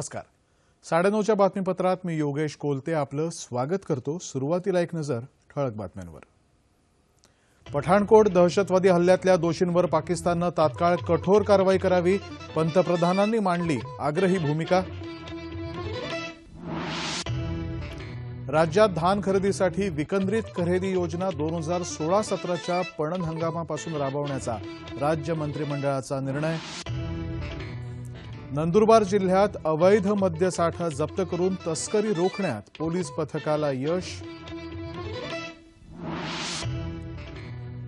नमस्कार. साडेनऊच्या बातमीपत्रात मी योगेश कोलते आपलं स्वागत करतो सुरुवातीला एक नजर ठळक बातम्यांवर. पठाणकोट दहशतवादी हल्ल्यातल्या दोषींवर पाकिस्ताननं तात्काळ कठोर कारवाई करावी पंतप्रधानांनी मांडली आग्रही भूमिका. राज्यात धान खरेदीसाठी विकेंद्रित खरेदी योजना दोन हजार सोळा सतराच्या पणन हंगामापासून राबवण्याचा राज्य मंत्रिमंडळाचा निर्णय. नंदुरबार जिल्ह्यात अवैध मद्यसाठा जप्त करून तस्करी रोखण्यात पोलीस पथकाला यश.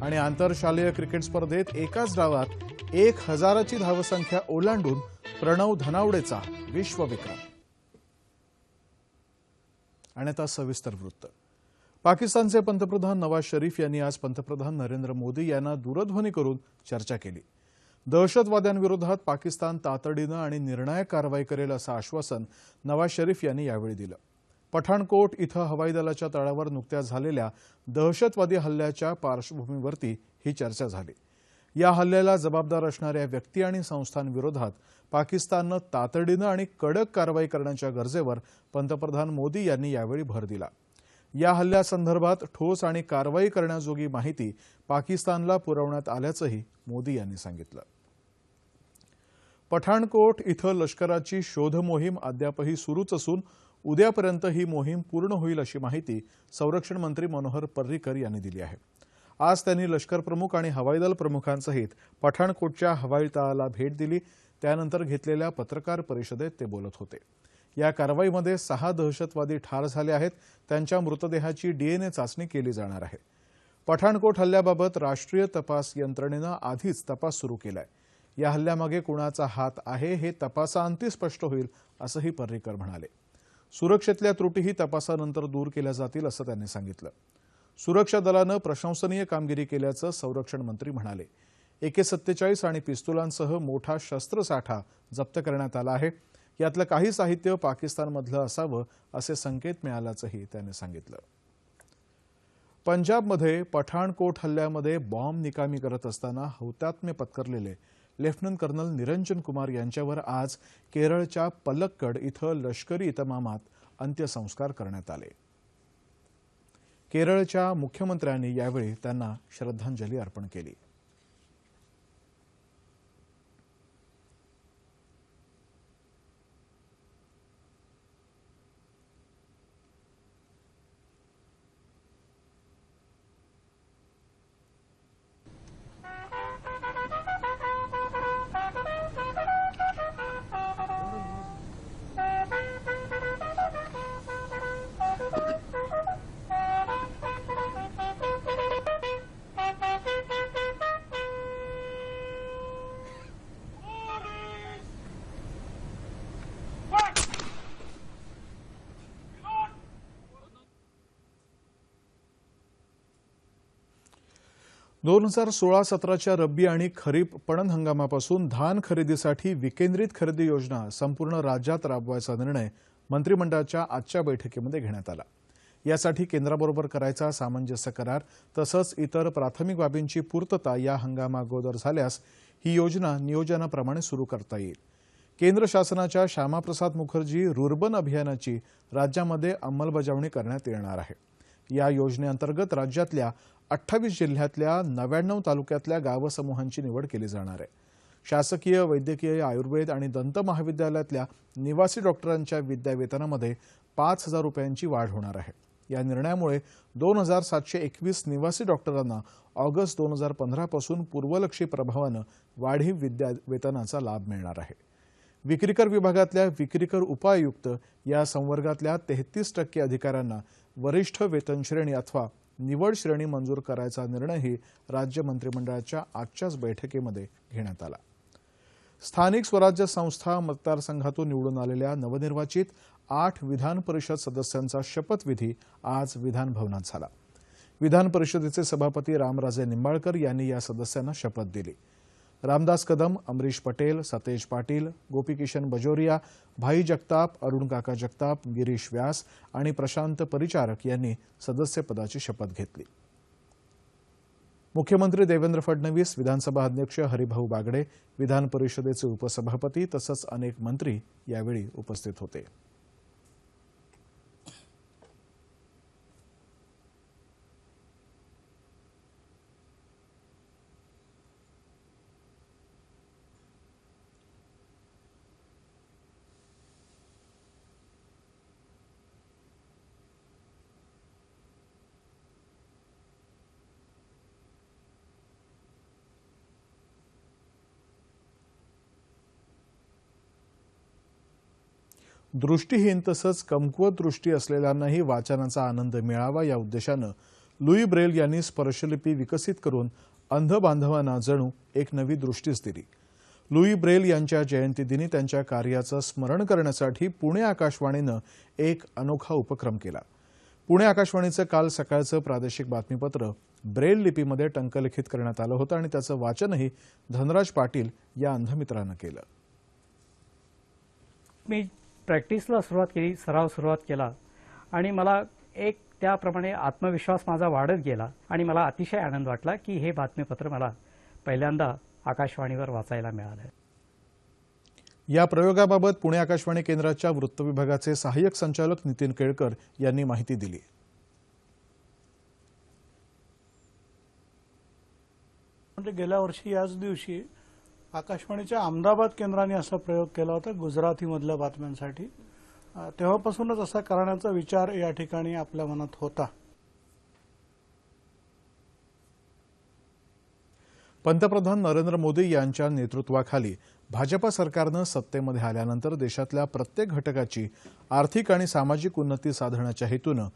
आणि आंतरशालेय क्रिकेट स्पर्धेत एकाच डावात एक हजाराची धावसंख्या ओलांडून प्रणव धनावडेचा विश्वविक्रम. आणि आता सविस्तर वृत्त. पाकिस्तानचे पंतप्रधान नवाज शरीफ यांनी आज पंतप्रधान नरेंद्र मोदी यांना दूरध्वनी करून चर्चा केली. दहशतवाद्यांविरोधात पाकिस्तान तातडीनं आणि निर्णायक कारवाई करेल असं आश्वासन नवाज शरीफ यांनी यावेळी दिलं. पठाणकोट इथं हवाई दलाच्या तळावर नुकत्याच झालेल्या दहशतवादी हल्ल्याच्या पार्श्वभूमीवरती ही चर्चा झाली. या हल्ल्याला जबाबदार असणाऱ्या व्यक्ती आणि संस्थांविरोधात पाकिस्ताननं तातडीनं आणि कडक कारवाई करण्याच्या गरजेवर पंतप्रधान मोदी यांनी यावेळी भर दिला. या हल्ल्यासंदर्भात ठोस आणि कारवाई करण्याजोगी माहिती पाकिस्तानला पुरवण्यात आल्याचंही मोदी यांनी सांगितलं. पठाणकोट इथं लष्कराची शोध मोहीम अद्यापही सुरूच असून उद्यापर्यंत ही मोहीम पूर्ण होईल अशी माहिती संरक्षण मंत्री मनोहर पर्रिकर यांनी दिली आहे. आज त्यांनी लष्कर प्रमुख आणि हवाई दल प्रमुखांसहित पठाणकोटच्या हवाई तळाला भेट दिली. त्यानंतर घेतलेल्या पत्रकार परिषदेत ते बोलत होते. या कारवाईमध्ये सहा दहशतवादी ठार झाले आहेत. त्यांच्या मृतदेहाची डीएनए चाचणी केली जाणार आहे. पठाणकोट हल्ल्याबाबत राष्ट्रीय तपास यंत्रणेनं आधीच तपास सुरू केला आहे या हल्ल्यामागे कुणाचा हात आहे हे तपासाअंती स्पष्ट होईल असंही पर्रिकर म्हणाले. सुरक्षेतल्या त्रुटीही तपासानंतर दूर केल्या जातील असं त्यांनी सांगितलं. सुरक्षा दलानं प्रशंसनीय कामगिरी केल्याचं संरक्षण मंत्री म्हणाले. एके सत्तेचाळीस आणि पिस्तुलांसह मोठा शस्त्रसाठा जप्त करण्यात आला आहे. यातलं काही साहित्य पाकिस्तानमधलं असावं असे संकेत मिळाल्याचंही त्यांनी सांगितलं. पंजाबमध्ये पठाणकोट हल्ल्यामध्ये बॉम्ब निकामी करत असताना हौतात्म्य पत्करलेले लेफ्टनंट कर्नल निरंजन कुमार यांच्यावर आज केरळच्या पलक्कड इथं लष्करी इतमामात अंत्यसंस्कार करण्यात आले. केरळच्या मुख्यमंत्र्यांनी यावेळी त्यांना श्रद्धांजली अर्पण केली. दोन हजार सोळा सतराच्या रब्बी आणि खरीप पणन हंगामापासून धान खरेदीसाठी विकेंद्रित खरेदी योजना संपूर्ण राज्यात राबवायचा निर्णय मंत्रिमंडळाच्या आजच्या बैठकीमध्ये घेण्यात आला. यासाठी केंद्राबरोबर करायचा सामंजस्य करार तसंच इतर प्राथमिक बाबींची पूर्तता या हंगामागोदर झाल्यास ही योजना नियोजनाप्रमाणे सुरू करता येईल. केंद्र शासनाच्या श्यामाप्रसाद मुखर्जी रुर्बन अभियानाची राज्यामध्ये अंमलबजावणी करण्यात येणार आहे. या योजनेअंतर्गत राज्यातल्या अठ्ठावीस जिल्ह्यातल्या नव्याण्णव तालुक्यातल्या गावसमूहांची निवड केली जाणार आहे. शासकीय वैद्यकीय आयुर्वेद आणि दंत महाविद्यालयातल्या निवासी डॉक्टरांच्या विद्यावेतनामध्ये पाच हजार रुपयांची वाढ होणार आहे. या निर्णयामुळे दोन हजार सातशे एकवीस निवासी डॉक्टरांना ऑगस्ट दोन हजार पंधरापासून पूर्वलक्षी प्रभावानं वाढीव विद्या वेतनाचा लाभ मिळणार आहे. विक्रीकर विभागातल्या विक्रीकर उपायुक्त या संवर्गातल्या तेहतीस टक्के अधिकाऱ्यांना वरिष्ठ वेतनश्रेणी अथवा निवड श्रेणी मंजूर करायचा निर्णयही राज्य मंत्रिमंडळाच्या आजच्याच बैठकीमध्ये घेण्यात आला. स्थानिक स्वराज्य संस्था मतदारसंघातून निवडून आलेल्या नवनिर्वाचित आठ विधान परिषद सदस्यांचा शपथविधी आज विधानभवनात झाला. विधान परिषदेचे सभापती रामराजे निंबाळकर यांनी या सदस्यांना शपथ दिली. रामदास कदम अमरीश पटेल सतेज पाटील गोपीकिशन बजोरिया भाई जगताप अरुण काका जगताप गिरीश व्यास आणि प्रशांत परिचारक यांनी सदस्यपदाची शपथ घेतली. मुख्यमंत्री देवेंद्र फडणवीस विधानसभा अध्यक्ष हरिभाऊ बागडे विधान परिषदेचे उपसभापती तसंच अनेक मंत्री यावेळी उपस्थित होते. दृष्टीहीन तसंच कमकुवत दृष्टी असलेल्यांनाही वाचनाचा आनंद मिळावा या उद्देशानं लुई ब्रेल यांनी स्पर्शलिपी विकसित करून अंध बांधवांना जणू एक नवी दृष्टीच दिली. लुई ब्रेल यांच्या जयंतीदिनी त्यांच्या कार्याचं स्मरण करण्यासाठी पुणे आकाशवाणीनं एक अनोखा उपक्रम केला. पुणे आकाशवाणीचं काल सकाळचं प्रादेशिक बातमीपत्र ब्रेल लिपीमध्ये टंकलिखित करण्यात आलं होतं आणि त्याचं वाचनही धनराज पाटील या अंधमित्रानं केलं. मी प्रॅक्टिसला सुरुवात केली सराव सुरुवात केला आणि मला एक त्याप्रमाणे आत्मविश्वास माझा वाढत गेला आणि मला अतिशय आनंद वाटला की हे बातमीपत्र मला पहिल्यांदा आकाशवाणीवर वाचायला मिळालं. या प्रयोगाबाबत पुणे आकाशवाणी केंद्राच्या वृत्तविभागाचे सहाय्यक संचालक नितीन केळकर यांनी माहिती दिली. म्हणजे गेल्या वर्षी याच दिवशी आकाशवाणीच्या अहमदाबाद केंद्राने असा प्रयोग केला होता गुजरातीमधल्या बातम्यांसाठी. तेव्हापासूनच असा करण्याचा विचार या ठिकाणी आपल्या मनात होता. पंतप्रधान नरेंद्र मोदी यांच्या नेतृत्वाखाली भाजपा सरकारनं सत्तेमध्ये आल्यानंतर देशातल्या प्रत्येक घटकाची आर्थिक आणि सामाजिक उन्नती साधण्याच्या हेतूनं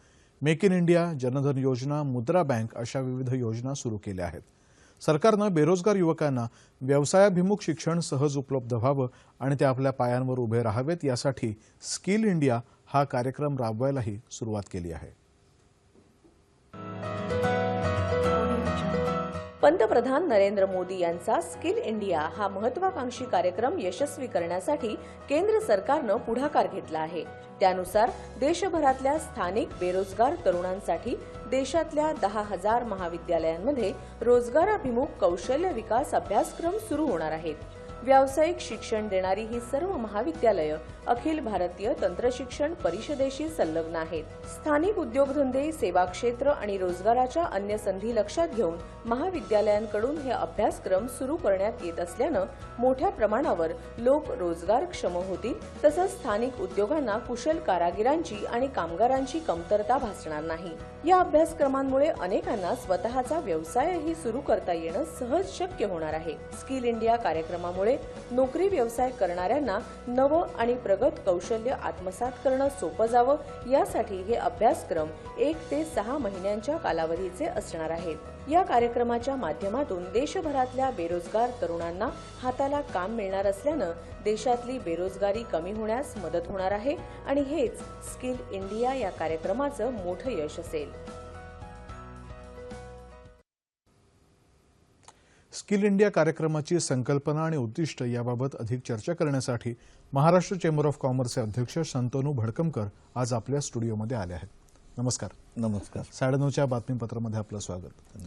मेक इन इंडिया जनधन योजना मुद्रा बँक अशा विविध योजना सुरू केल्या आहेत. सरकारनं बेरोजगार युवकांना व्यवसायाभिमुख शिक्षण सहज उपलब्ध व्हावं आणि ते आपल्या पायांवर उभे राहावेत यासाठी स्किल इंडिया हा कार्यक्रम राबवायलाही सुरुवात केली आहे. पंतप्रधान नरेंद्र मोदी यांचा स्किल इंडिया हा महत्वाकांक्षी कार्यक्रम यशस्वी करण्यासाठी केंद्र सरकारनं पुढाकार घेतला आहे. त्यानुसार देशभरातल्या स्थानिक बेरोजगार तरुणांसाठी देशातल्या दहा हजार महाविद्यालयांमध्ये रोजगाराभिमुख कौशल्य विकास अभ्यासक्रम सुरू होणार आहेत. व्यावसायिक शिक्षण देणारी ही सर्व महाविद्यालयं अखिल भारतीय तंत्रशिक्षण परिषदेशी संलग्न आहेत. स्थानिक उद्योगधंदे सेवा क्षेत्र आणि रोजगाराच्या अन्य संधी लक्षात घेऊन महाविद्यालयांकडून हे अभ्यासक्रम सुरू करण्यात येत असल्यानं मोठ्या प्रमाणावर लोक रोजगारक्षम होतील तसंच स्थानिक उद्योगांना कुशल कारागिरांची आणि कामगारांची कमतरता भासणार नाही. या अभ्यासक्रमांमुळे अनेकांना स्वतःचा व्यवसायही सुरू करता येणं सहज शक्य होणार आहे. स्किल इंडिया कार्यक्रमामुळे नोकरी व्यवसाय करणाऱ्यांना नवं आणि प्रगत कौशल्य आत्मसात करणं सोपं जावं यासाठी हे अभ्यासक्रम एक ते सहा महिन्यांच्या कालावधीचे असणार आहेत. या कार्यक्रमाच्या माध्यमातून देशभरातल्या बेरोजगार तरुणांना हाताला काम मिळणार असल्यानं देशातली बेरोजगारी कमी होण्यास मदत होणार आहे आणि हेच स्किल इंडिया या कार्यक्रमाचं मोठं यश असेल. स्किल इंडिया कार्यक्रमाची संकल्पना आणि उद्दिष्ट याबाबत अधिक चर्चा करण्यासाठी महाराष्ट्र चेंबर ऑफ कॉमर्सचे अध्यक्ष संतनू भडकमकर आज आपल्या स्टुडिओमध्ये आले आहेत. नमस्कार. नमस्कार. साडेनऊच्या बातमीपत्रामध्ये आपलं स्वागत.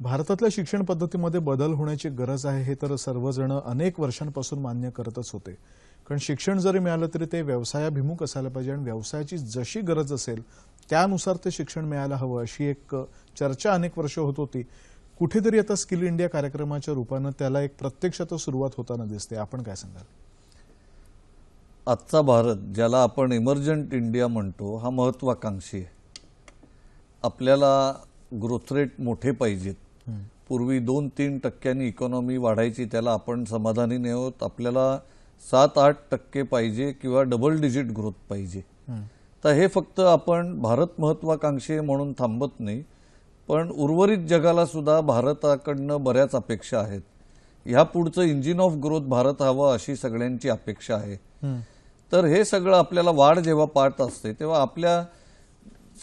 भारतातल्या शिक्षण पद्धतीमध्ये बदल होण्याची गरज आहे हे तर सर्वजण अनेक वर्षांपासून मान्य करतच होते. कारण शिक्षण जरी मिळालं तरी ते व्यवसायाभिमुख असायला पाहिजे आणि व्यवसायाची जशी गरज असेल त्यानुसार ते शिक्षण मिळायला हवं अशी एक चर्चा अनेक वर्ष होत होती. कुठेतरी आता स्किल इंडिया कार्यक्रमाच्या रूपानं त्याला एक प्रत्यक्षात सुरुवात होताना दिसते. आपण काय सांगाल? आजचा भारत ज्याला आपण इमर्जंट इंडिया म्हणतो हा महत्वाकांक्षी आहे. आपल्याला ग्रोथ रेट मोठे पाहिजेत. पूर्वी दोन तीन टक्क्यांनी इकॉनॉमी वाढायची त्याला आपण समाधानी नाही आहोत. आपल्याला सात आठ टक्के पाहिजे किंवा डबल डिजिट ग्रोथ पाहिजे. तर हे फक्त आपण भारत महत्वाकांक्षी म्हणून थांबत नाही. पण उर्वरित जगाला सुद्धा भारताकडनं बऱ्याच अपेक्षा आहेत. ह्या पुढचं इंजिन ऑफ ग्रोथ भारत हवं अशी सगळ्यांची अपेक्षा आहे. तर हे सगळं आपल्याला वाढ जेव्हा पाहत असते तेव्हा आपल्या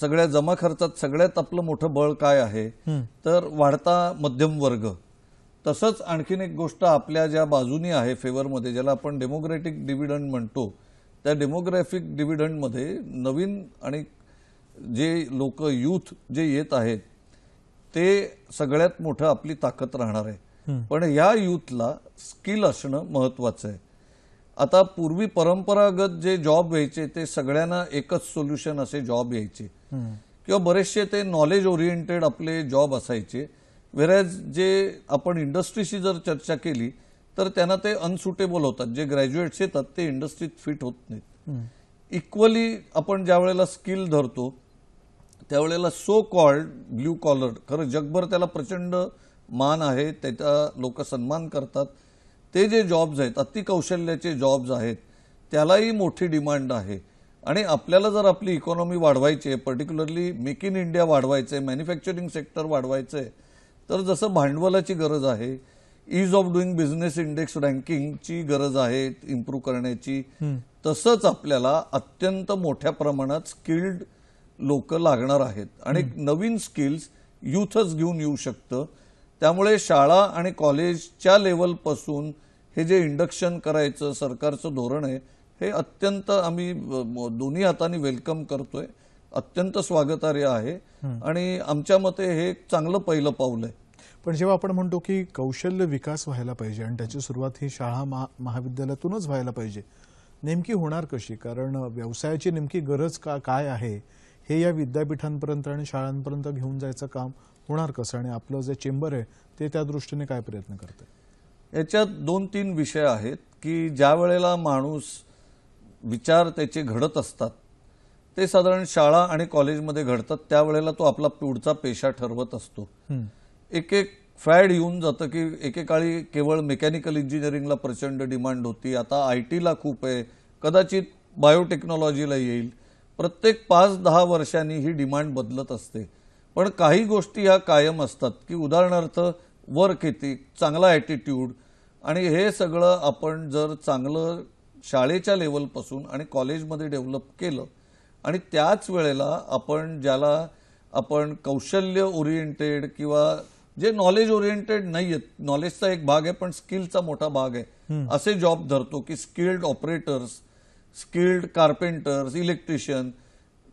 सगळ्या जमा खर्चात सगळ्यात आपलं मोठं बळ काय आहे? तर वाढता मध्यम वर्ग. तसंच आणखीन एक गोष्ट आपल्या ज्या बाजूनी आहे फेवरमध्ये ज्याला आपण डेमोग्रॅटिक डिव्हिडंड म्हणतो त्या डेमोग्राफिक डिव्हिडंडमध्ये नवीन आणि जे लोक यूथ जे येत आहेत ते सगळ्यात मोठं आपली ताकद राहणार आहे. पण या युथला स्किल असणं महत्वाचं आहे. आता पूर्वी परंपरागत जे जॉब व्हायचे ते सगळ्यांना एकच सोल्युशन असे जॉब यायचे. किंवा बरेचसे ते नॉलेज ओरिएंटेड आपले जॉब असायचे. वेरॅज जे आपण इंडस्ट्रीशी जर चर्चा केली तर त्यांना ते अनसुटेबल होतात. जे ग्रॅज्युएट्स येतात ते इंडस्ट्रीत फिट होत नाहीत. इक्वली आपण ज्या वेळेला स्किल धरतो त्यावेळेला सो कॉल्ड ब्ल्यू कॉलर खरं जगभर त्याला प्रचंड मान आहे त्याचा लोक सन्मान करतात. ते जे जॉब्स आहेत अतिकौशल्याचे जॉब्स आहेत त्यालाही मोठी डिमांड आहे. आणि आपल्याला जर आपली इकॉनॉमी वाढवायची आहे पर्टिक्युलरली मेक इन इंडिया वाढवायचं आहे मॅन्युफॅक्चरिंग सेक्टर वाढवायचं आहे तर जसं भांडवलाची गरज आहे ease of doing business index रँकिंगची गरज आहे इम्प्रूव्ह करण्याची तसंच आपल्याला अत्यंत मोठ्या प्रमाणात स्किल्ड लोक लागणार आहेत. आणि नवीन स्किल्स युथच घेऊन येऊ शकतं. त्यामुळे शाळा आणि कॉलेजच्या लेवलपासून हे जे इंडक्शन करायचं सरकारचं धोरण आहे हे अत्यंत आम्ही दोन्ही हाताने वेलकम करतोय. अत्यंत स्वागतार्ह आहे. आणि आमच्या मते हे एक चांगलं पहिलं पाऊल आहे. पण जेव्हा आपण म्हणतो की कौशल्य विकास व्हायला पाहिजे आणि त्याची सुरुवात ही शाळा महा महाविद्यालयातूनच व्हायला पाहिजे नेमकी होणार कशी? कारण व्यवसायाची नेमकी गरज का काय आहे? हे या विद्यापीठांपर्यंत आणि शाळांपर्यंत घेऊन जायचं काम होणार कसं आणि आपलं जे चेंबर आहे ते त्या दृष्टीने काय प्रयत्न करते याच्यात दोन तीन विषय आहेत की ज्या वेळेला माणूस विचार त्याचे घडत असतात ते साधारण शाळा आणि कॉलेजमध्ये घडतात त्यावेळेला तो आपला पुढचा पेशा ठरवत असतो. एक एक फॅड येऊन जातं की एकेकाळी केवळ मेकॅनिकल इंजिनिअरिंगला प्रचंड डिमांड होती आता आय टीला खूप आहे कदाचित बायोटेक्नॉलॉजीला येईल. प्रत्येक पाच दहा वर्षांनी ही डिमांड बदलत असते. पण काही गोष्टी ह्या कायम असतात की उदाहरणार्थ वर्क एथिक चांगला ॲटिट्यूड आणि हे सगळं आपण जर चांगलं शाळेच्या लेवलपासून आणि कॉलेजमध्ये डेव्हलप केलं आणि त्याच वेळेला आपण ज्याला आपण कौशल्य ओरिएंटेड किंवा जे नॉलेज ओरिएंटेड नाही आहेत नॉलेजचा एक भाग आहे पण स्किलचा मोठा भाग आहे असे जॉब धरतो की skilled operators skilled carpenters electrician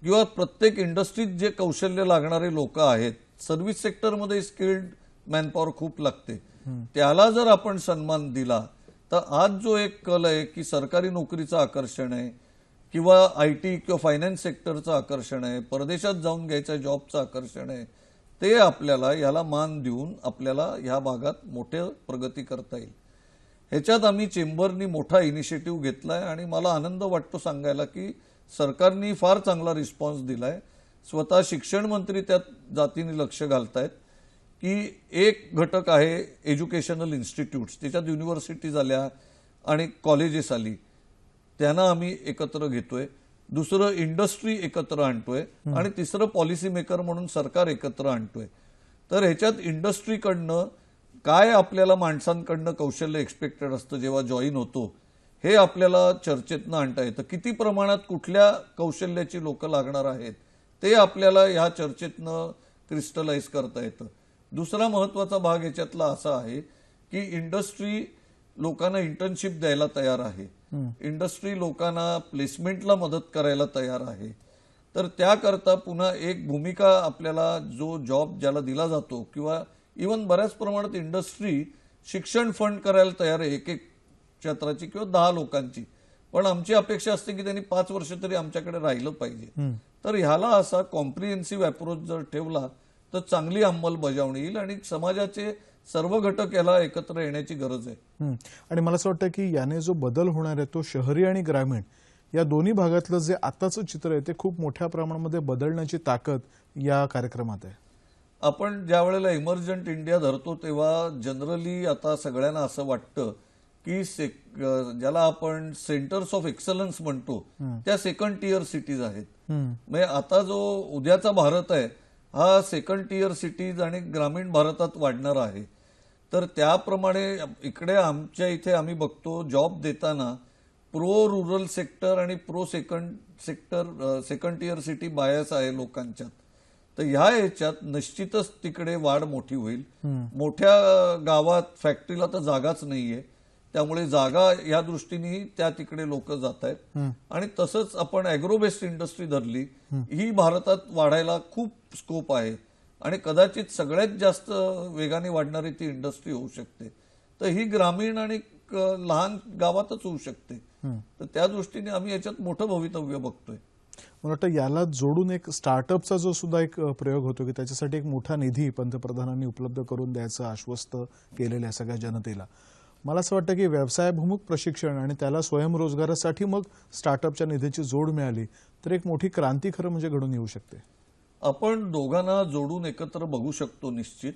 किंवा प्रत्येक इंडस्ट्रीत जे कौशल्य लागणारे लोक आहेत सर्व्हिस सेक्टरमध्ये स्किल्ड मॅनपॉवर खूप लागते. त्याला जर आपण सन्मान दिला तर आज जो एक कल आहे की सरकारी नोकरीचं आकर्षण आहे किंवा आय टी किंवा फायनान्स सेक्टरचं आकर्षण आहे परदेशात जाऊन घ्यायचं जॉबचं आकर्षण आहे ते आपल्याला याला मान देऊन आपल्याला ह्या भागात मोठे प्रगती करता येईल. ह्याच्यात आम्ही चेंबरनी मोठा इनिशिएटिव्ह घेतलाय आणि मला आनंद वाटतो सांगायला की सरकारनी फार चांगला रिस्पॉन्स दिलाय. स्वतः शिक्षण मंत्री त्यात जातीने लक्ष घालतायत की एक घटक आहे एज्युकेशनल इन्स्टिट्यूट्स. त्याच्यात युनिव्हर्सिटीज आल्या आणि कॉलेजेस आली. त्यांना आम्ही एकत्र घेतोय. दुसरं इंडस्ट्री एकत्र आणतोय आणि तिसरं पॉलिसी मेकर म्हणून सरकार एकत्र आणतोय. तर ह्याच्यात इंडस्ट्रीकडनं काय आपल्याला माणसांकडनं कौशल्य एक्सपेक्टेड असतं जेव्हा जॉईन होतो हे आपल्याला चर्चेतनं आणता येतं. किती प्रमाणात कुठल्या कौशल्याची लोक लागणार आहेत ते आपल्याला ह्या चर्चेतनं क्रिस्टलाइज करता येतं. दुसरा महत्त्वाचा भाग याच्यातला असा आहे की इंडस्ट्री लोकांना इंटर्नशिप द्यायला तयार आहे. इंडस्ट्री लोकांना प्लेसमेंटला मदत करायला तयार आहे. तर त्याकरता पुन्हा एक भूमिका आपल्याला जो जॉब ज्याला दिला जातो किंवा इवन बऱ्याच प्रमाणात इंडस्ट्री शिक्षण फंड करायला तयार आहे एक एक क्षेत्राची किंवा दहा लोकांची. पण आमची अपेक्षा असते की त्यांनी पाच वर्ष तरी आमच्याकडे राहिलं पाहिजे. तर ह्याला असा कॉम्प्रिहेन्सिव्ह अप्रोच जर ठेवला तर चांगली अंमलबजावणी येईल आणि समाजाचे सर्व घटक याला एकत्र येण्याची गरज आहे. आणि मला असं वाटतं की याने जो बदल होणार आहे तो शहरी आणि ग्रामीण या दोन्ही भागातलं जे आताचं चित्र आहे ते खूप मोठ्या प्रमाणामध्ये बदलण्याची ताकद या कार्यक्रमात आहे. आपण ज्या वेळेला इमर्जंट इंडिया धरतो तेव्हा जनरली आता सगळ्यांना असं वाटतं की ज्याला आपण सेंटर्स ऑफ एक्सलन्स म्हणतो त्या सेकंड टियर सिटीज आहेत. म्हणजे आता जो उद्याचा भारत आहे हा सेकंड टियर सिटीज आणि ग्रामीण भारतात वाढणार आहे. तर त्याप्रमाणे इकडे आमच्या इथे आम्ही बघतो जॉब देताना प्रो रुरल सेक्टर आणि pro second sector second tier city bias आहे लोकांच्यात. तर ह्या याच्यात निश्चितच तिकडे वाढ मोठी होईल. मोठ्या गावात फॅक्टरीला तर जागाच नाहीये. त्यामुळे जागा या दृष्टीने त्या तिकडे लोक जात आहेत. आणि तसंच आपण अॅग्रो बेस्ड इंडस्ट्री धरली ही भारतात वाढायला खूप स्कोप आहे. आणि कदाचित सगळ्यात जास्त वेगाने वाढणारी ती इंडस्ट्री होऊ शकते. तर ही ग्रामीण आणि लहान गावातच होऊ शकते. तर त्या दृष्टीने आम्ही याच्यात मोठं भवितव्य बघतोय. मला वाटतं याला जोडून एक स्टार्टअपचा जो सुद्धा एक प्रयोग होतो की त्याच्यासाठी एक मोठा निधी पंतप्रधानांनी उपलब्ध करून द्यायचं आश्वस्त केलेलं आहे सगळ्या जनतेला. मला असं वाटतं की व्यवसायाभिमुख प्रशिक्षण आणि त्याला स्वयंरोजगारासाठी मग स्टार्टअपच्या निधीची जोड मिळाली तर एक मोठी क्रांती खरं म्हणजे घडून येऊ शकते. आपण दोघांना जोडून एकत्र बघू शकतो निश्चित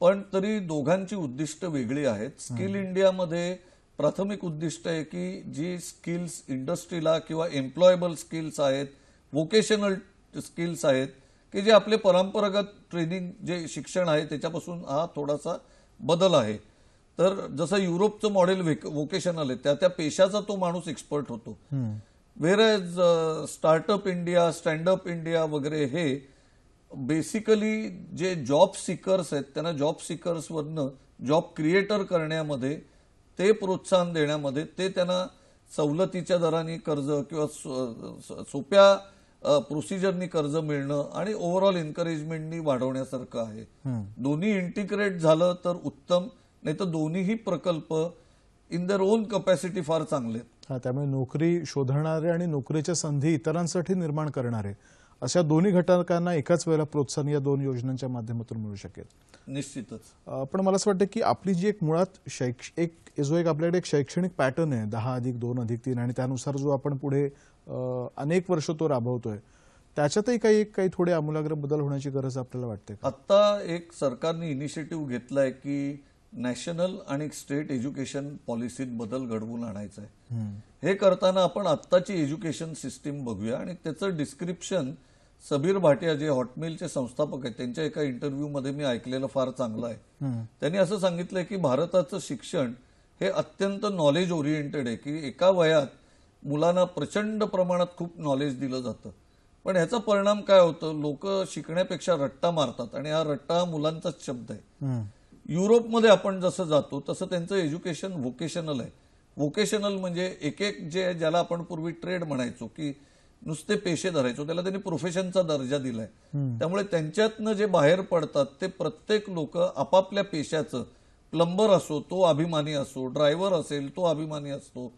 पण तरी दोघांची उद्दिष्ट वेगळी आहेत. स्किल इंडियामध्ये प्राथमिक उद्दिष्ट आहे की जी स्किल्स इंडस्ट्रीला किंवा एम्प्लॉयबल स्किल्स आहेत वोकेशनल स्किल्स आहेत की जे आपले परंपरागत ट्रेनिंग जे शिक्षण आहे त्याच्यापासून हा थोडासा बदल आहे. तर जसं युरोपचं मॉडेल वोकेशनल आहे त्या त्या पेशाचा तो माणूस एक्सपर्ट होतो. Whereas startup India standup India वगैरे हे बेसिकली जे जॉब सिकर्स आहेत त्यांना जॉब सिकर्सवरनं जॉब क्रिएटर करण्यामध्ये ते प्रोत्साहन देण्यामध्ये ते त्यांना सवलतीच्या दराने कर्ज किंवा सोप्या प्रोसिजरनी कर्ज मिळणं आणि ओव्हरऑल एन्करेजमेंटनी वाढवण्यासारखं आहे. दोन्ही इंटिग्रेट झालं तर उत्तम. नाही तर दोन्हीही प्रकल्प इन दर ओन कपॅसिटी फार चांगले हा त्यामुळे नोकरी शोधणारे आणि नोकरीच्या संधी इतरांसाठी निर्माण करणारे अशा दोन्ही घटकांना एकाच वेळेला प्रोत्साहन या दोन योजनांच्या माध्यमातून मिळू शकेल. निश्चितच. पण मला असं वाटतं की आपली जी एक मुळात शैक्ष एक जो एक आपल्याकडे एक शैक्षणिक पॅटर्न आहे दहा अधिक दोन अधिक तीन आणि त्यानुसार जो आपण पुढे अनेक वर्ष तो राबवतोय त्याच्यातही काही काही थोडे आमूलाग्र बदल होण्याची गरज आपल्याला वाटते का? आता एक सरकारने इनिशिएटिव्ह घेतलाय की नॅशनल आणि स्टेट एज्युकेशन पॉलिसीत बदल घडवून आणायचा आहे. हे करताना आपण आत्ताची एज्युकेशन सिस्टीम बघूया आणि त्याचं डिस्क्रिप्शन सबीर भाटिया जे हॉटमेलचे संस्थापक आहेत त्यांच्या एका इंटरव्ह्यूमध्ये मी ऐकलेलं फार चांगलं आहे. त्यांनी असं सांगितलंय की भारताचं शिक्षण हे अत्यंत नॉलेज ओरिएंटेड आहे की एका वयात मुलांना प्रचंड प्रमाणात खूप नॉलेज दिलं जातं. पण ह्याचा परिणाम काय होतं? लोक शिकण्यापेक्षा रट्टा मारतात आणि हा रट्टा हा मुलांचाच शब्द आहे. युरोपमध्ये आपण जसं जातो तसं त्यांचं एज्युकेशन व्होकेशनल आहे. व्होकेशनल म्हणजे एक एक जे ज्याला आपण पूर्वी ट्रेड म्हणायचो की नुसते पेशे धरायचो त्याला त्यांनी प्रोफेशनचा दर्जा दिलाय. त्यामुळे त्यांच्यातनं जे बाहेर पडतात ते प्रत्येक लोक आपापल्या पेशाचं प्लंबर असो तो अभिमानी असो ड्रायव्हर असेल तो अभिमानी असतो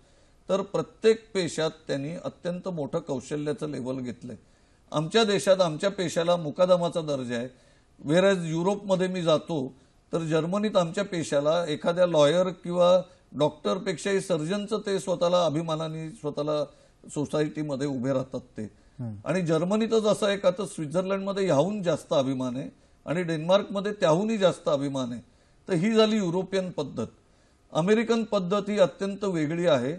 तर प्रत्येक पेशात त्यांनी अत्यंत मोठं कौशल्याचं लेवल घेतलंय. आमच्या देशात आमच्या पेशाला मुकादमाचा दर्जा आहे. वेरॅज युरोपमध्ये मी जातो तर जर्मनीत आमच्या पेशाला एखाद्या लॉयर किंवा डॉक्टरपेक्षाही सर्जनचं ते स्वतःला अभिमानाने स्वतःला सोसायटीमध्ये उभे राहतात ते. आणि जर्मनीतच असं आहे का तर स्वित्झर्लंडमध्ये ह्याहून जास्त अभिमान आहे आणि डेन्मार्कमध्ये त्याहूनही जास्त अभिमान आहे. तर ही झाली युरोपियन पद्धत. अमेरिकन पद्धत ही अत्यंत वेगळी आहे.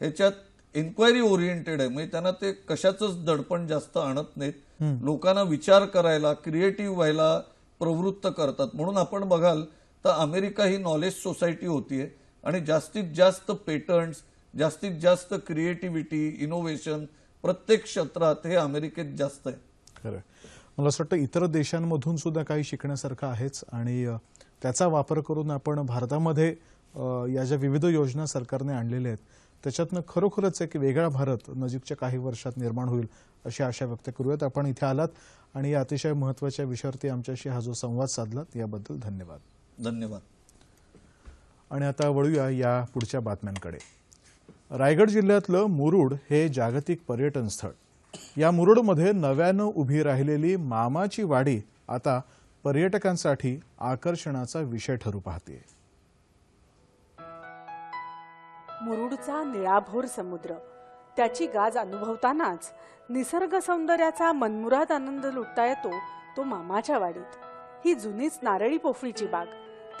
ह्याच्यात एन्क्वायरी ओरिएंटेड आहे. म्हणजे त्यांना ते कशाचंच दडपण जास्त आणत नाहीत. लोकांना विचार करायला क्रिएटिव्ह व्हायला प्रवृत्त करतात. म्हणून आपण बघाल तर अमेरिका ही नॉलेज सोसायटी होतीये आणि जास्तीत जास्त पेटंट्स जास्तीत जास्त क्रिएटिव्हिटी इनोव्हेशन प्रत्येक क्षेत्रात हे अमेरिकेत जास्त आहे. खरं मला असं वाटतं इतर देशांमधून सुद्धा काही शिकण्यासारखं आहेच. आणि त्याचा वापर करून आपण भारतामध्ये या ज्या विविध योजना सरकारने आणलेल्या आहेत त्याच्यातनं खरोखरच एक वेगळा भारत नजीकच्या काही वर्षात निर्माण होईल अशी आशा व्यक्त करूयात. आपण इथे आलात आणि या अतिशय महत्त्वाच्या विषयावरती आमच्याशी हा जो संवाद साधलात याबद्दल धन्यवाद. धन्यवाद. आणि आता वळूया या पुढच्या बातम्यांकडे. रायगड जिल्ह्यातलं मुरुड हे जागतिक पर्यटन स्थळ. या मुरुडमध्ये नव्यानं उभी राहिलेली मामाची वाडी आता पर्यटकांसाठी आकर्षणाचा विषय ठरू पाहते मुरुडचा निळाभोर समुद्र. त्याची गाज अनुभवतानाच निसर्ग सौंदर्याचा मनमुराद आनंद लुटता येतो तो मामाच्या वाडीत. ही जुनीच नारळी पोफळीची बाग.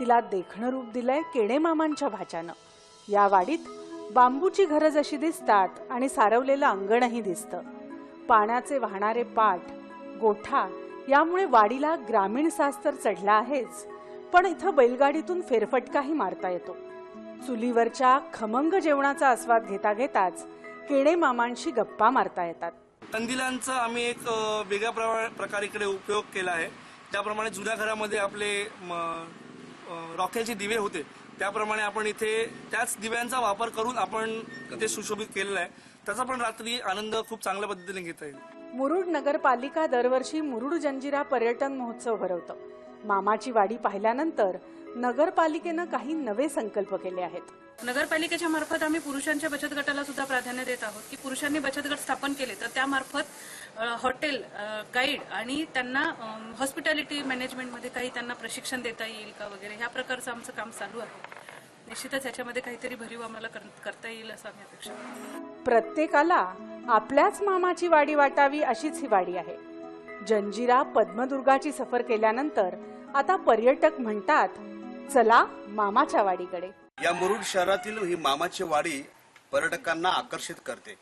तिला देखणं रूप दिलंय केणे मामांच्या भाच्यानं. या वाडीत बांबूची घरं जशी दिसतात आणि सारवलेलं अंगणही दिसतं. पाण्याचे वाहणारे पाठ गोठा यामुळे वाडीला ग्रामीण साज तर चढला आहेच पण इथं बैलगाडीतून फेरफटकाही मारता येतो. चुलीवरच्या खमंग जेवणाचा आस्वाद घेता घेताच केणे मामांशी गप्पा मारता येतात. कंदिलांचा आम्ही एक वेगळ्या प्रकारे इकडे उपयोग केला आहे. त्याप्रमाणे जुन्या घरामध्ये आपले रॉकेलचे दिवे होते. त्याप्रमाणे आपण इथे त्याच दिव्यांचा वापर करून आपण इथे सुशोभित केलेला आहे. त्याचा पण रात्री आनंद खूप चांगल्या पद्धतीने घेता येईल. मुरुड नगरपालिका दरवर्षी मुरुड जंजिरा पर्यटन महोत्सव भरवतं. मामाची वाडी पाहिल्यानंतर नगरपालिकेनं काही नवे संकल्प केले आहेत. नगरपालिकेच्या मार्फत आम्ही पुरुषांच्या बचत गटाला सुद्धा प्राधान्य देत आहोत की पुरुषांनी बचत गट स्थापन केले तर त्यामार्फत हॉटेल गाईड आणि त्यांना हॉस्पिटॅलिटी मॅनेजमेंटमध्ये काही त्यांना प्रशिक्षण देता येईल का वगैरे ह्या प्रकारचं आमचं काम चालू आहे. निश्चितच याच्यामध्ये काहीतरी भरीव आम्हाला कर- करता येईल असं आम्ही अपेक्षा प्रत्येकाला आपल्याच मामाची वाडी वाटावी अशीच ही वाडी आहे. जंजिरा पद्मदुर्गाची सफर केल्यानंतर आता पर्यटक म्हणतात चला मामाच्या वाडीकडे. या मुरुड शहरातील ही मामाची वाडी पर्यटकांना आकर्षित करते.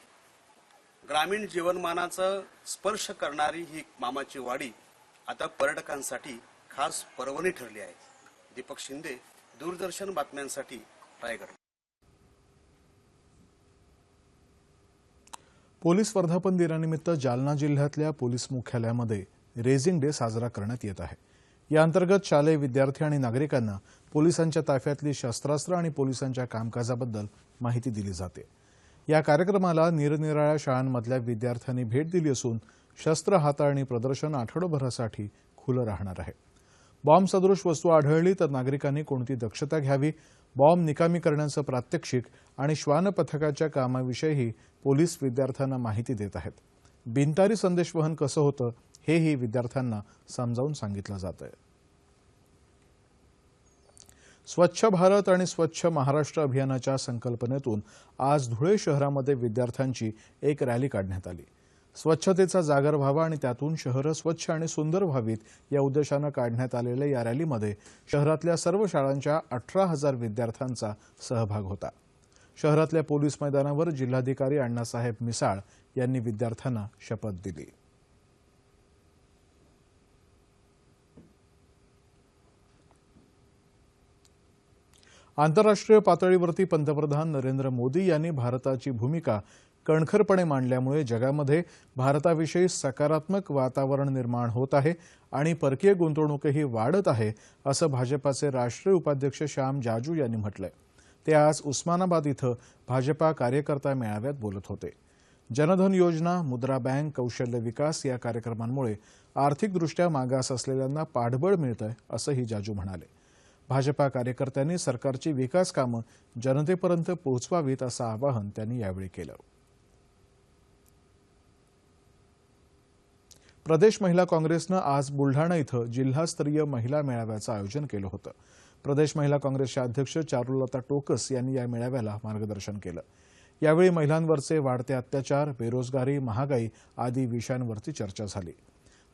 ग्रामीण जीवनमानाचा स्पर्श करणारी ही मामाची वाडी आता पर्यटकांसाठी खास पर्वणी ठरली आहे. दीपक शिंदे दूरदर्शन बातम्यांसाठी रायगड. पोलीस वर्धापन दिनानिमित्त जालना जिल्ह्यातल्या पोलीस मुख्यालयामध्ये रेझिंग डे साजरा करण्यात येत आहे. या अंतर्गत शालेय विद्यार्थी आणि नागरिकांना पोलिसांच्या ताफ्यातली शस्त्रास्त्र आणि पोलिसांच्या कामकाजाबद्दल माहिती दिली जाते. या कार्यक्रमाला निरनिराळ्या शाळांमधल्या विद्यार्थ्यांनी भेट दिली असून शस्त्र हाताळणी प्रदर्शन आठवडाभरासाठी खुलं राहणार आहे. बॉम्ब सदृश वस्तू आढळली तर नागरिकांनी कोणती दक्षता घ्यावी? बॉम्ब निकामी करण्याचं प्रात्यक्षिक आणि श्वान पथकाच्या कामाविषयीही पोलीस विद्यार्थ्यांना माहिती देत आहेत. बिनतारी संदेशवहन कसं होतं हेही विद्यार्थ्यांना समजावून सांगितलं जात आहे स्वच्छ भारत आणि स्वच्छ महाराष्ट्र अभियानाच्या संकल्पनेतून आज धुळे शहरामध्ये विद्यार्थ्यांची एक रॅली काढण्यात आली. स्वच्छतेचा जागर व्हावा आणि त्यातून शहरं स्वच्छ आणि सुंदर व्हावीत या उद्देशानं काढण्यात आलेल्या या रॅलीमध्ये शहरातल्या सर्व शाळांच्या अठरा हजार विद्यार्थ्यांचा सहभाग होता. शहरातल्या पोलीस मैदानावर जिल्हाधिकारी अण्णासाहेब मिसाळ यांनी विद्यार्थ्यांना शपथ दिली. आंतरराष्ट्रीय पातळीवरती पंतप्रधान नरेंद्र मोदी यांनी भारताची भूमिका कणखरपणे मांडल्यामुळे जगामध्ये भारताविषयी सकारात्मक वातावरण निर्माण होत आहे आणि परकीय गुंतवणूकही वाढत आहे असं भाजपाचे राष्ट्रीय उपाध्यक्ष श्याम जाजू यांनी म्हटलंय. ते आज उस्मानाबाद इथं भाजपा कार्यकर्ता मेळाव्यात बोलत होते. जनधन योजना मुद्रा बँक कौशल्य विकास या कार्यक्रमांमुळे आर्थिकदृष्ट्या मागास असलेल्यांना पाठबळ मिळतंय असंही जाजू म्हणाले. भाजपा कार्यकर्त्यांनी सरकारची विकास कामं जनतेपर्यंत पोहोचवावीत असं आवाहन त्यांनी यावेळी केलं. प्रदेश महिला काँग्रेसनं आज बुलढाणा इथं जिल्हास्तरीय महिला मेळाव्याचं आयोजन केलं होतं. प्रदेश महिला काँग्रेसच्या अध्यक्ष चारुलता टोकस यांनी या मेळाव्याला मार्गदर्शन केलं. यावेळी महिलांवरचे वाढते अत्याचार बेरोजगारी महागाई आदी विषयांवरती चर्चा झाली.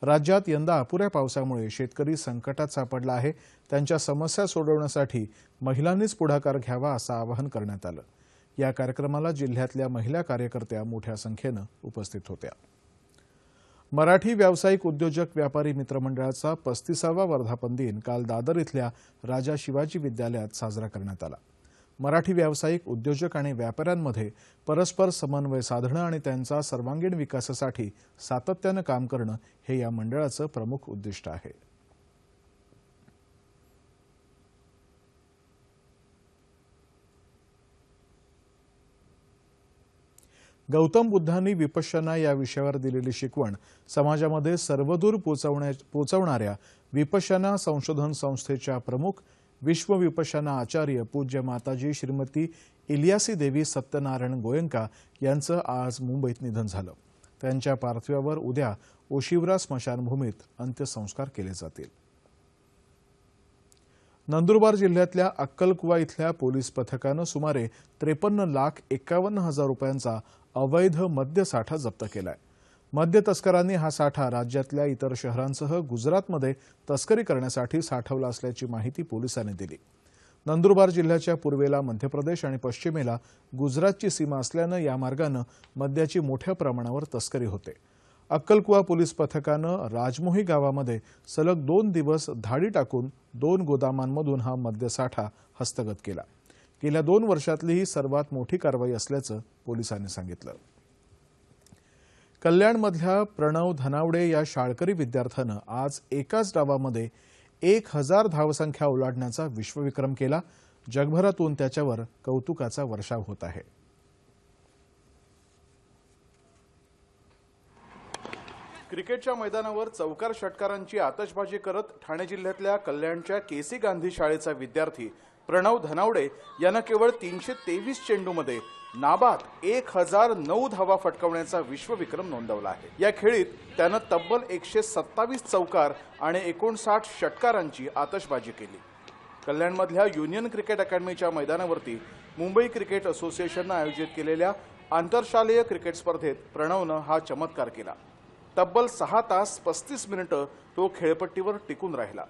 राज्यात यंदा अपुऱ्या पावसामुळे शेतकरी संकटात सापडला आहे. त्यांच्या समस्या सोडवण्यासाठी महिलांनीच पुढाकार घ्यावा असं आवाहन करण्यात आलं. या कार्यक्रमाला जिल्ह्यातल्या महिला कार्यकर्त्या मोठ्या संख्येनं उपस्थित होत्या. मराठी व्यावसायिक उद्योजक व्यापारी मित्रमंडळाचा पस्तीसावा वर्धापन दिन काल दादर इथल्या राजा शिवाजी विद्यालयात साजरा करण्यात आला. मराठी व्यावसायिक उद्योजक आणि व्यापाऱ्यांमध्ये परस्पर समन्वय साधणं आणि त्यांचा सर्वांगीण विकासासाठी सातत्यानं काम करणं हे या मंडळाचं प्रमुख उद्दिष्ट आहे. गौतम बुद्धांनी विपश्यना या विषयावर दिलेली शिकवण समाजामध्ये सर्वदूर पोचवण्या पोचवणाऱ्या विपश्यना संशोधन संस्थेच्या प्रमुख विश्व आचार्य पूज्य माताजी श्रीमती इलियासी देवी सत्यनारायण गोयंका यांचं आज मुंबईत निधन झालं. त्यांच्या पार्थिवावर उद्या ओशिवरा स्मशानभूमीत अंत्यसंस्कार केले जातील. नंदुरबार जिल्ह्यातल्या अक्कलकुवा इथल्या पोलीस पथकानं सुमारे त्रेपन्न लाख एक्कावन्न हजार रुपयांचा अवैध मद्यसाठा जप्त केलाय. मद्य तस्करांनी हा साठा राज्यातल्या इतर शहरांसह गुजरातमध्ये तस्करी करण्यासाठी साठवला असल्याची माहिती पोलिसांनी दिली. नंदुरबार जिल्ह्याच्या पूर्वेला मध्य प्रदेश आणि पश्चिमेला गुजरातची सीमा असल्यानं या मार्गानं मद्याची मोठ्या प्रमाणावर तस्करी होते. अक्कलकुवा पोलीस पथकानं राजमोही गावामध्ये सलग दोन दिवस धाडी टाकून दोन गोदामांमधून हा मद्यसाठा हस्तगत केला. गेल्या दोन वर्षातली ही सर्वात मोठी कारवाई असल्याचं पोलिसांनी सांगितलं. कल्याणमधल्या प्रणव धनावडे या शाळकरी विद्यार्थ्यानं आज एकाच डावामध्ये एक हजार धावसंख्या ओलांडण्याचा विश्वविक्रम केला. जगभरातून त्याच्यावर कौतुकाचा वर्षाव होत आहे. क्रिकेटच्या मैदानावर चौकार षटकारांची आतषबाजी करत ठाणे जिल्ह्यातल्या कल्याणच्या केसी गांधी शाळेचा विद्यार्थी प्रणव धनावडे यानं केवळ तीनशे तेवीस चेंडूमध्ये नाबाद एक हजार नऊ धावा फटकावण्याचा विश्वविक्रम नोंदवला आहे. या खेळीत त्यानं तब्बल एकशे सत्तावीस चौकार आणि एकोणसाठ षटकारांची आतषबाजी केली. कल्याणमधल्या युनियन क्रिकेट अकॅडमीच्या मैदानावरती मुंबई क्रिकेट असोसिएशननं आयोजित केलेल्या आंतरशालेय क्रिकेट स्पर्धेत प्रणवनं हा चमत्कार केला. तब्बल सहा तास पस्तीस मिनिटं तो खेळपट्टीवर टिकून राहिला.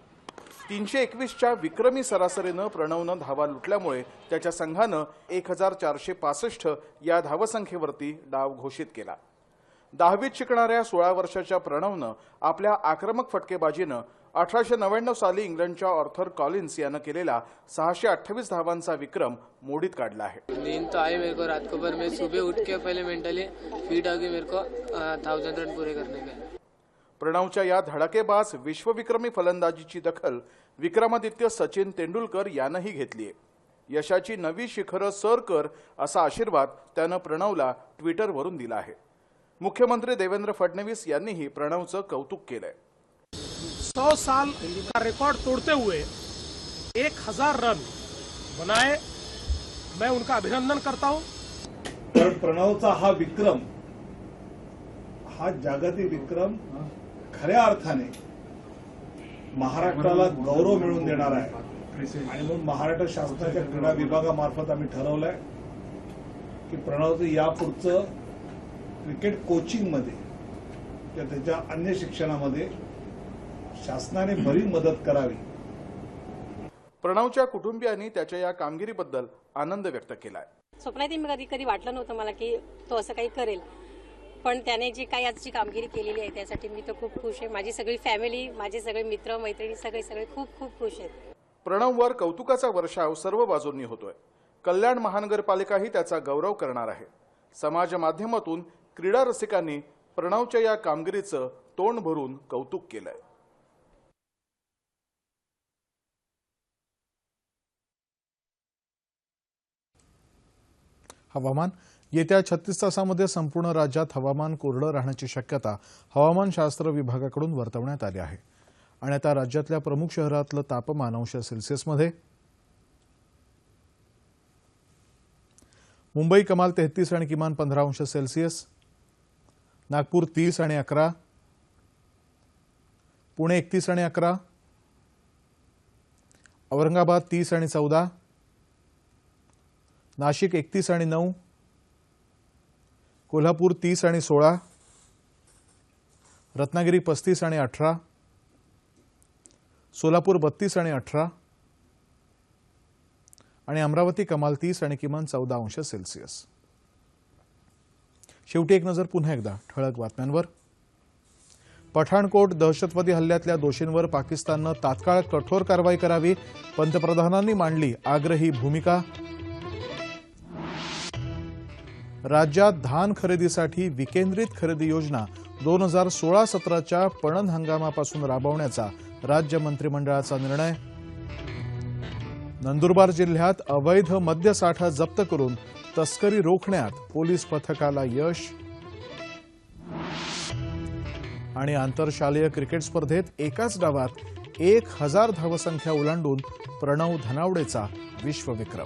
तीनशे एकवीसच्या विक्रमी सरासरीनं प्रणवनं धावा लुटल्यामुळे त्याच्या संघानं एक हजार चारशे पासष्ट या धावसंख्येवरती डाव घोषित केला. दहावीत शिकणाऱ्या सोळा वर्षाच्या प्रणवनं आपल्या आक्रमक फटकेबाजीनं अठराशे नव्याण्णव साली इंग्लंडच्या ऑर्थर कॉलिन्स यानं केलेला सहाशे अठ्ठावीस धावांचा विक्रम मोडीत काढला आहे. नींद तो आई मेरे को रात को पर मैं सुबह उठ के पहले मेंटली फिट आ गई मेरे को थाउजेंड रन पूरे करने के प्रणवच्या या धडाकेबाज विश्वविक्रमी फलंदाजीची दखल विक्रमादित्य सचिन तेंडुलकर यानंही घेतली आहे. यशाची नवी शिखरं सर कर असा आशीर्वाद त्यानं प्रणवला ट्विटरवरून दिला आहे. मुख्यमंत्री देवेंद्र फडणवीस यांनीही प्रणवचं कौतुक केलंय. सौ साल का रिकॉर्ड तोड़ते हुए एक हजार रन बनाए मैं उनका अभिनंदन करता हूं। तर प्रणवचा हा विक्रम हा जागतिक विक्रम खऱ्या अर्थाने महाराष्ट्राला गौरव मिळवून देणार आहे. आणि म्हणून महाराष्ट्र शासनाच्या क्रीडा विभागामार्फत आम्ही ठरवलंय की प्रणवचं यापुढचं क्रिकेट कोचिंगमध्ये किंवा त्याच्या अन्य शिक्षणामध्ये शासनाने बरी मदत करावी. प्रणवच्या कुटुंबियांनी त्याच्या या कामगिरीबद्दल आनंद व्यक्त केलाय. स्वप्नातही मी कधी कधी वाटलं नव्हतं मला की तो असं काही करेल. पण त्याने जी काही आजची कामगिरी केलेली आहे त्यासाठी मी तर खूप खुश आहे. माझी सगळी फॅमिली माझे सगळे मित्र मैत्रिणी सगळे सगळे खूप खूप खुश आहेत. प्रणववर कौतुकाचा वर्षाव सर्व बाजूंनी होतोय. कल्याण महानगरपालिकाही त्याचा गौरव करणार आहे. समाज माध्यमातून क्रीडा रसिकांनी प्रणवच्या या कामगिरीचं तोंड भरून कौतुक केलंय. हवामान येत्या छत्तीस तासामध्ये संपूर्ण राज्यात हवामान कोरडं राहण्याची शक्यता हवामानशास्त्र विभागाकडून वर्तवण्यात आली आहे. आणि आता राज्यातल्या प्रमुख शहरातलं तापमान अंश सेल्सिअसमध्ये. मुंबई कमाल तेहतीस आणि किमान पंधरा अंश सेल्सिअस. नागपूर तीस आणि अकरा. पुणे एकतीस आणि अकरा. औरंगाबाद तीस आणि चौदा. नाशिक एकतीस आणि नऊ. कोल्हापूर तीस आणि सोळा रत्नागिरी पस्तीस आणि अठरा सोलापूर बत्तीस आणि अठरा आणि अमरावती कमाल तीस आणि किमान चौदा अंश सेल्सिअस. शेवटी एक नजर पुन्हा एकदा ठळक बातम्यांवर. पठाणकोट दहशतवादी हल्ल्यातल्या दोषींवर पाकिस्ताननं तात्काळ कठोर कारवाई करावी पंतप्रधानांनी मांडली आग्रही भूमिका. राज्यात धान खरेदीसाठी विकेंद्रित खरेदी योजना दोन हजार सोळा सतराच्या पणन हंगामापासून राबवण्याचा राज्य मंत्रिमंडळाचा निर्णय. नंदुरबार जिल्ह्यात अवैध मद्यसाठा जप्त करून तस्करी रोखण्यात पोलीस पथकाला यश. आणि आंतरशालेय क्रिकेट स्पर्धेत एकाच डावात एक हजार धावसंख्या ओलांडून प्रणव धनावडेचा विश्वविक्रम.